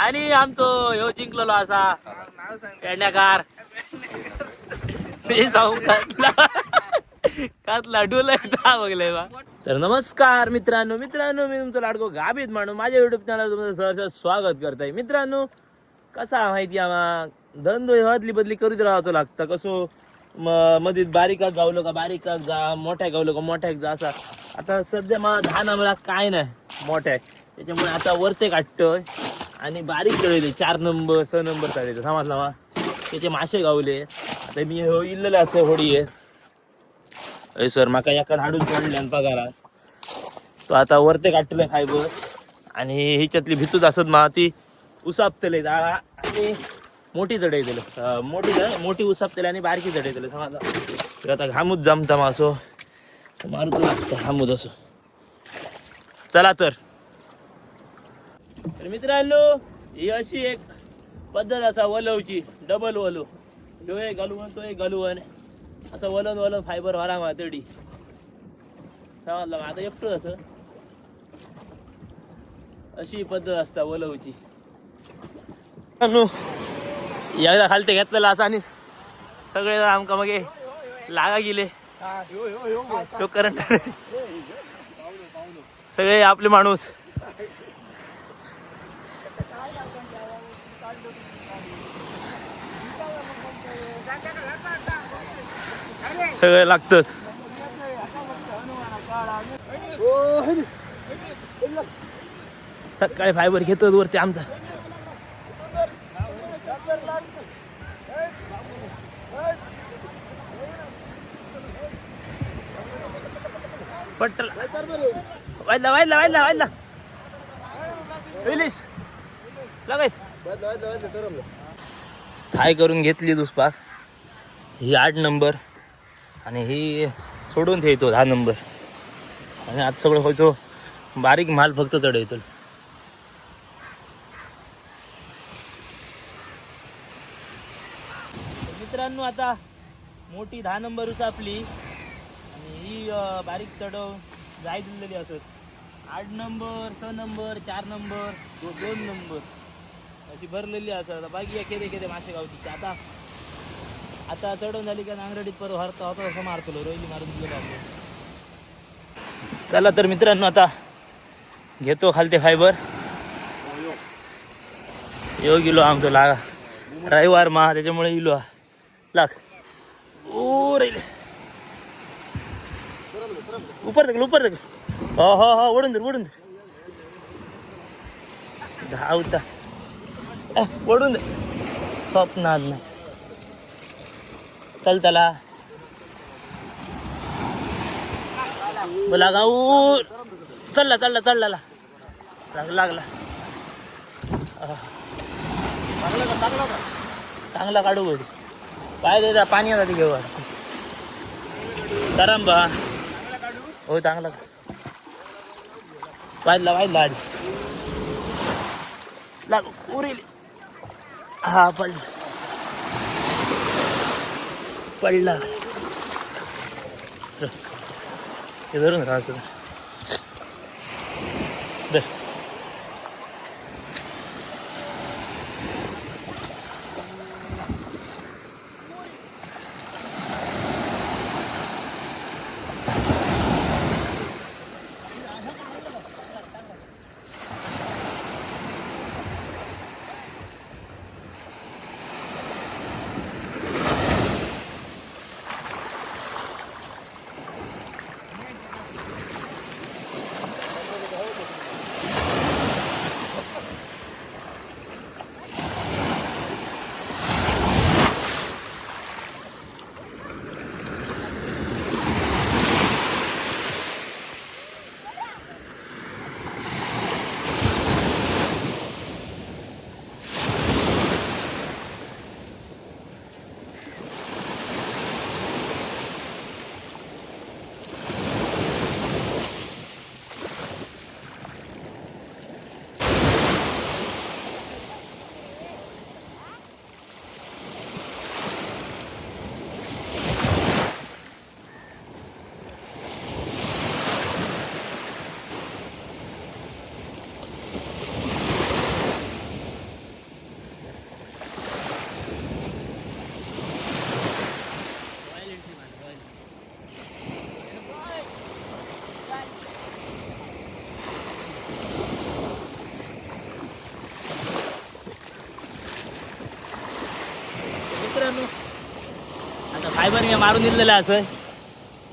आणि आमचो ह्यो जिंकलेलो असा पेडण्याकार बा. तर नमस्कार मित्रांनो मित्रांनो मी तुमचं लाडको गाभीत मानू. माझ्या युट्यूब चॅनल तुमचं सहर्ष स्वागत करताय. मित्रांनो कसा माहिती आम्हा? धंदो ह्यो अदली बदली करीत राहावं लागतं. कसो मधीत मध्ये गावलो का बारीकात जा मोठ्या गावलो का मोठ्याक जा असा. आता सध्या मला दहा नंबरात काय नाही मोठ्या त्याच्यामुळे आता वरते काढतोय. आणि बारीक चढवले चार नंबर स नंबर चालले समजला मा त्याचे मासे गावले. आता मी हो इल्लेले असे होडी आहे. सर माका एका हाडून सोडल्यान पगारात. तो आता वरते काढले फायबर. आणि ह्याच्यातली भितूच असत मा ती उसापतले जाळा आणि मोठी चढयतले मोठी मोठी उसापतले आणि बारकी चढयतले समजा तर आता घामूच जमता मासो. मारूच लागतं घामूच असो. चला तर. तर मित्रांनो ही अशी एक पद्धत असा वलवची डबल वलो ह्यो एक गलवण तो एक गलवण असं वलन वलन फायबर व्हारा मातडी समजलं मग आता एकटं असं. अशी पद्धत असता वलवची. एकदा खालते घेतलेला असा आणि सगळे जण आमका मग लागा गेले. तो करंट. सगळे आपले माणूस. सगळं लागतच. सकाळी फायबर घेतो वरती आमचा. पट्टला लगायत थाय करून घेतली दुसपाक ही आठ नंबर आणि ही सोडून ठेवतो दहा नंबर. आणि आज सगळं होतो बारीक माल फक्त चढवतो. मित्रांनो आता मोठी दहा नंबर उस आपली. आणि ही बारीक चढव जाय दिलेली असत. आठ नंबर स नंबर चार नंबर दोन नंबर अशी भरलेली असत. बाकी या केदे केदे मासे गावची. आता आता चढवून झाली का नांगरडीत परत हरता होता असं मारतो रोहिली मारून दिलेलो चला तर मित्रांनो आता घेतो खालते फायबर यो गेलो आमचो लागा रविवार मा त्याच्यामुळे इलो लाग. ओ राहिले उपर तक उपर तक हो हो हो ओढून दे ओढून दे धावता. ओढून दे स्वप्नात नाही. चल त्याला. बोला गाऊ. चालला चालला चढला लागला. चांगला काढू बघ पाय दे पाणी आता ती घेऊ बा हो चांगला वाजला वाजला आधी. लाग उरेली. हा पडली. पडला. हे धरून राहा असं धर फायबर मी मारून दिलेलं असं.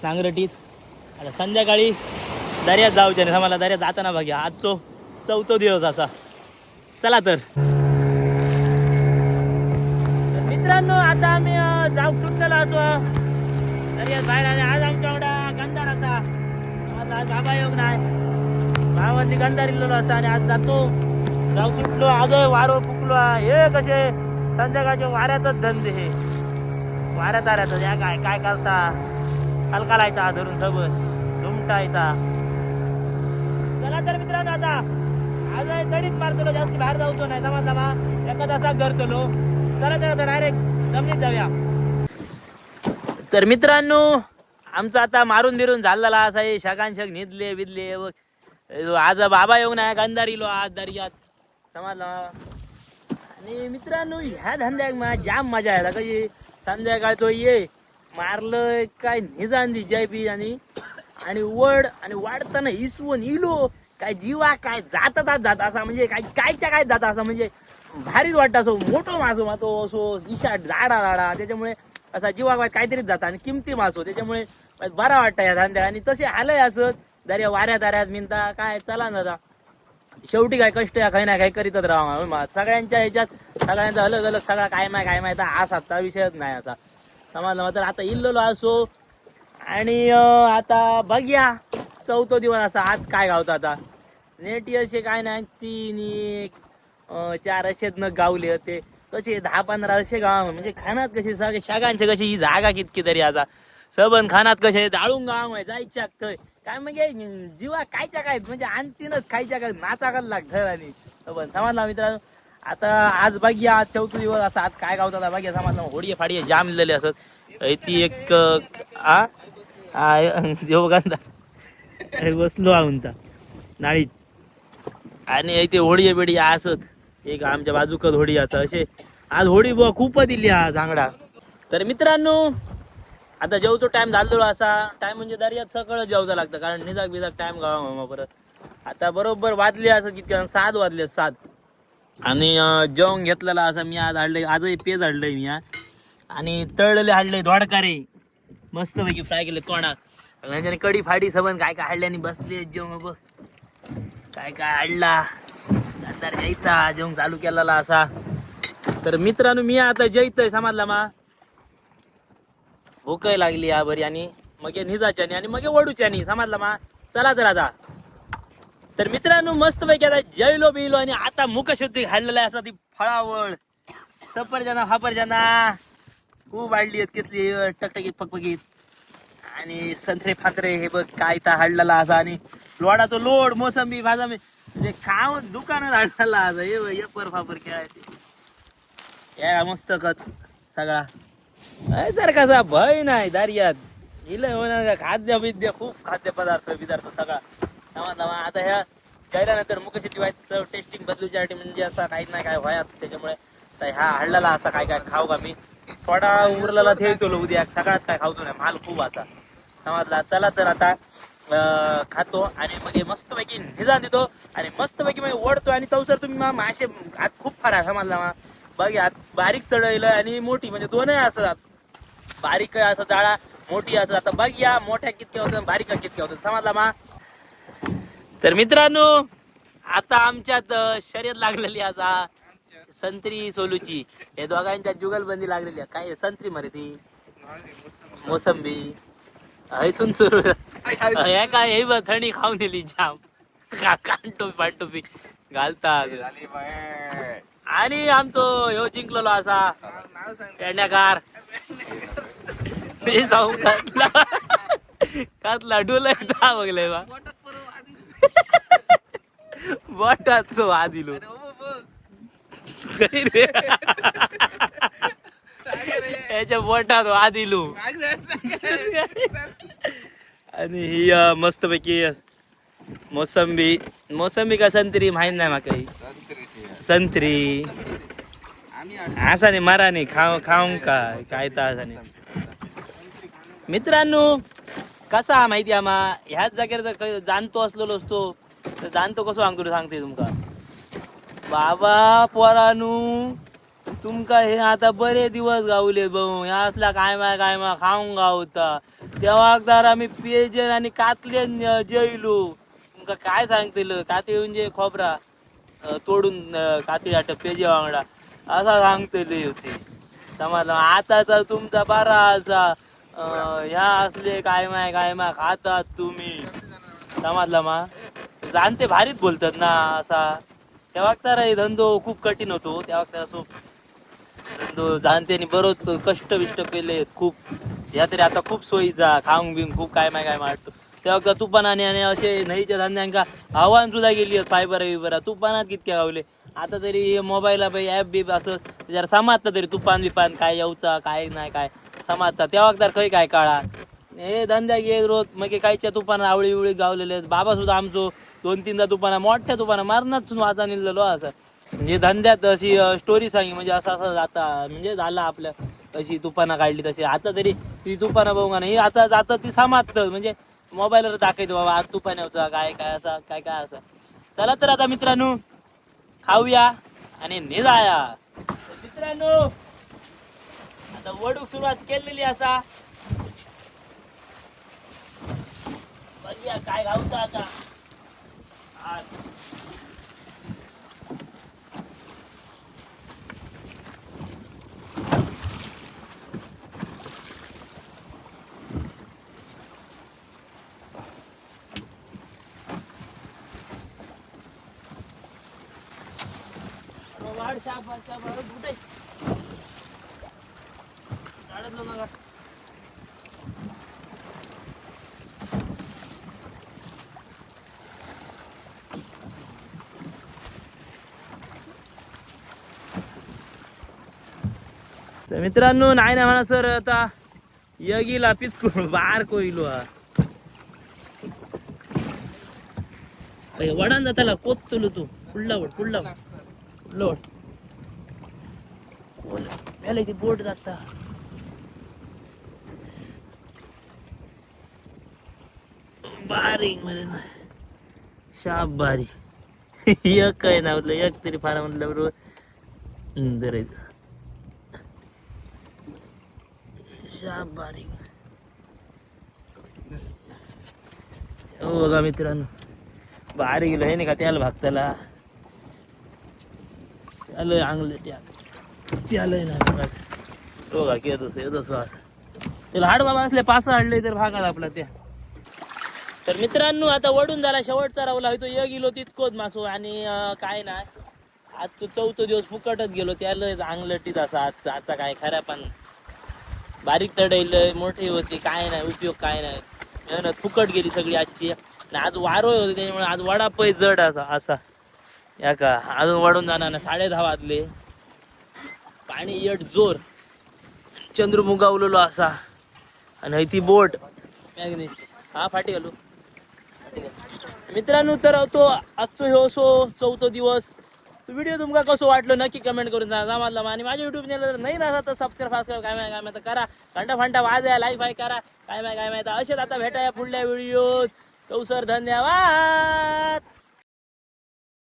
नांगरटीत आता संध्याकाळी दर्यात जाऊच्या नाही मला दर्यात जाताना बघ्या. आज तो चौथो दिवस असा. चला तर. मित्रांनो आता आम्ही जाऊ सुटलेलो असो. दर्यात बाहेर आणि आज आमच्या एवढा गंधाराचा. आज आज बाबा योग नाही. भावाची गंधार इल्लो असा आणि आज जातो. जाऊ सुटलो आज वारो फुकलो हे कसे? संध्याकाळच्या वाऱ्यातच धंदे हे. वाऱ्यात आऱ्यात या काय काय करता? कलकालायचा धरून सबत दुमटायचा. चला तर मित्रांनो आता आज दडीत मारतो जास्त बाहेर जाऊतो नाही जमा जमा. एका तासात धरतो चला तर आता डायरेक्ट जमिनीत जाऊया. तर मित्रांनो आमचा आता मारून बिरून झालेला असा आहे. शकान शक निदले बिदले आज बाबा येऊन आहे गंधार इलो आज दर्यात. समजला? आणि मित्रांनो ह्या धंद्यात मला जाम मजा आहे कशी संध्याकाळचो ये. मारलं काय निजांदी जय बी आणि आणि वड आणि वाढताना इसवून इलो. काय जीवा काय जातात जात असा म्हणजे काय कायच्या काय जात असा म्हणजे भारीच वाटतं असो. मोठो मासो मातो असो इशा झाडा झाडा त्याच्यामुळे असा जीवा काय काहीतरीच जाता आणि किमती मासो. त्याच्यामुळे बरा वाटतं या धंद्यात आणि तसे आलंय असं. दर्या वाऱ्या दाऱ्यात मिनता. काय चला ना दादा शेवटी काय कष्ट या काही ना काही करीतच राहा मग सगळ्यांच्या ह्याच्यात सगळ्यांचा अलग अलग सगळा काय माय काय माहिती हा आता विषयच नाही असा. समजला? तर आता इल्लेलो असो. आणि आता बघ्या चौथो दिवस असा आज काय गावतो आता. नेटी असे काय नाही तीन एक चार असेच न गावले होते. कसे दहा पंधरा असे गाव म्हणजे खानात कसे सगळे शागांचे कशी ही जागा कितकी तरी असा. सबन खानात कसे दाळून गाव आहे जायच्या थंय काय म्हणजे जीवा कायच्या काय म्हणजे आणतीनच खायच्या काय नाचा का लाग घर आणि सबन समजला मित्रांनो? आता आज बघूया आज चौथा दिवस असा आज काय गावतात बघूया समजला होडी फाडी जाम लिहिलेले असत. ती एक आ? अरे बसलो म्हणता. नाळीत. आणि इथे होडी बिडी असत. एक आमच्या बाजूकच होडी असं असे. आज होडी बुवा खूप दिली हा झांगडा तर मित्रांनो आता जेवतो टाइम झालो असा. टाइम म्हणजे दर्यात सगळं जेवचा लागतं. कारण निजाक बिजाक टाइम गावा मग परत. आता बरोबर वाजले असं किती सात वाजले सात. आणि जेवण घेतलेला असं मी आज हाडलंय. आजही पेज हाडलंय मी आणि तळलेले हाडले दोडकारे. मस्त पैकी फ्राय केले तोंडात. त्याच्याने कडी फाडी सबंद काय काय हाडल्याने बसले जेवण बघ. काय काय हाडला. नंतर यायचा जेवण चालू केलेला असा. तर मित्रांनो मी आता जैतय समजला. मा भूकय लागली या बरी आणि मग निजाच्यानी आणि मग वडूच्यानी. समजला मा? चला तर आता. तर मित्रांनो मस्त पैकी आता जैलो बिलो आणि आता मुखशुद्धी घाललेला असा ती फळावळ. सफरजना फापरजना खूप वाढली आहेत कितली टकटकीत पकपकीत आणि संत्रे फात्रे हे बघ काय ता हाडलेला असा आणि लोडाचा लोड मोसंबी भाजामी म्हणजे काम दुकानात हाडलेला असा. हे बघ, फापर काय ते या मस्तकच सगळा. अय सर कसा भय नाही दारियात. इलं होणार का? खाद्य विद्य खूप खाद्य पदार्थ पदार्थ सगळा. नवा नवा. आता ह्या केल्यानंतर मुखशेती व्हायचं टेस्टिंग बदलूच्यासाठी म्हणजे असा काही नाही काय व्हायात त्याच्यामुळे तर ह्या हडलेला असा काय काय खाऊ का मी? थोडा उरलेला ठेवतो उद्या. सगळ्यात काय खावतो नाही. माल खूप असा. समजला चला तर आता अं, खातो आणि मग मस्तपैकी निजा देतो आणि मस्तपैकी मग ओढतो आणि तवसर तुम्ही मासे आत खूप फार समजला मग बघ आत बारीक चढवलं आणि मोठी. म्हणजे दोनही असतात बारीक असं जाळा मोठी असं. आता बघ या मोठ्या कितक्या होत्या बारीक कितक्या होतं. समजला मा? तर मित्रांनो आता आमच्यात शर्यत लागलेली असा संत्री सोलूची. हे दोघांच्या जुगलबंदी लागलेली आहे. काय संत्री मरे ती. मोसंबी. हैसून सुरू हे काय हे बघ थंडी खाऊन दिली जाम. कानटोपी पानटोपी घालता आणि आमचो ह्यो जिंकलेलो असा. पेडण्याकार. मी सांगू कातला कातला डुलय दहा बघलंय बा. बोटाचो आदिलो काही रे. याच्या बोटात आदिलो आणि ही मस्तपैकी मोसंबी. मोसंबी का संत्री माहीत नाही माका ही. संत्री. असा नाही मारा नाही खाऊ खाऊन काय काय तर असा नाही. मित्रांनो कसा हा माहिती आम्हा? ह्याच जागेवर जर जाणतो असलेलो असतो तर जाणतो कसं सांगतो सांगते तुमका? बाबा पोरानू तुमका हे आता बरे दिवस गावले भाऊ ह्या असला काय मा काय मा खाऊन गावता. तेव्हा एकदा आम्ही पेजन आणि कातल्यान जेयलो. तुमका काय सांगतील? कातळी म्हणजे खोबरा तोडून कातळी आठ पेजे वांगडा. असा सांगतले होते समजला आता तर तुमचा बरा असा ह्या असले काय माय काय माय खातात तुम्ही. समजला मा? जाणते भारीच बोलतात ना असा. त्या वक्तारा हे धंदो खूप कठीण होतो. त्या वक्ताला असो धंदो जाणत्यानी बरोच कष्ट बिष्ट केले खूप. ह्या तरी आता खूप सोयीचा खाऊन बिंग खूप काय माय काय मारतो त्या वक्ता तुपानाने आणि असे न्हयच्या धंद्यांका आव्हान सुद्धा गेली आहेत फायबर बिबर तुपानात कितक्या गावले? आता तरी मोबाईलला ॲप बीप असं जरा समाजता तरी तुपान बिपान काय येऊचा काय नाही काय. समाजचा. तेव्हा तर खंय काय काळा हे धंद्या घे रोज. मग कायच्या तुपाना आवळी बिवळी गावलेले बाबा सुद्धा आमचो दोन तीनदा तुपाना मोठ्या तुपाना मारणार वाचा निघलेलो असं. म्हणजे धंद्यात अशी स्टोरी सांगी म्हणजे असं असं जाता म्हणजे झाला आपल्या अशी तुपाना काढली तशी. आता तरी ती तुपाना बघू नाही आता जातं ती समाजत म्हणजे मोबाईलवर दाखवतो बाबा आज तुपाण्याचा काय काय असा काय काय असं. चला तर आता मित्रांनो खाऊया आणि निजाया मित्रांनो आता वडूक सुरुवात केलेली असा. बघूया काय घालतो आता. आज. वाढ शाबास वाढ कुठे? तर मित्रांनो नाही ना म्हणा सर आता यगीला पिचकू बार कोइलो हा अय, वडान जाताला कोतलो तू पुढला वड पुढला वड पुढला वड त्याला इथे बोट जाता बारीकमध्ये शाप बारी एक काय ना म्हटलं एक तरी फार म्हटलं बरोबर. हम्म, शाप बारीक हो बघा मित्रांनो बारीक गेलो नाही का त्याला भागताला. त्याला अंगलं त्या त्याला ना बघा. हो का की येतो येत असं असं त्याला हाड बाबा असले पास हाडले तर भागात आपला त्या. तर मित्रांनो आता वडून झाला शेवटचा रावला तो एक गेलो तितकोच मासो आणि अं, काय ना आज तो चौथा दिवस फुकटच गेलो. त्याला अंगलटीत असा आजचा आजचा काय खरा पण. बारीक तडैल मोठी होती. काय नाही उपयोग काय नाही. मेहनत फुकट गेली सगळी आजची. आणि आज वारो होते त्याच्यामुळे आज वडा पै जड असा असा. या का अजून वाढून जाणार ना साडे दहा वाजले. पाणी येट जोर. चंद्रमुगा उललो असा. आणि हय ती बोट. मॅग्नेट. हा फाटी घालू. मित्रांनो तर तो आजचो ह्यो सो चौथो दिवस व्हिडिओ तुमका कसो वाटलो नक्की कमेंट करून सांगा. मला आणि माझ्या युट्यूब चॅनल नाही नसा तर सबस्क्राईब फास्क्राईब काय माहिती काय माहिती करा. घंटा फंटा वाजा लाईफ फाय करा. काय माहिती काय माहिती. असेच आता भेटाया पुढल्या व्हिडिओ तो सर धन्यवाद!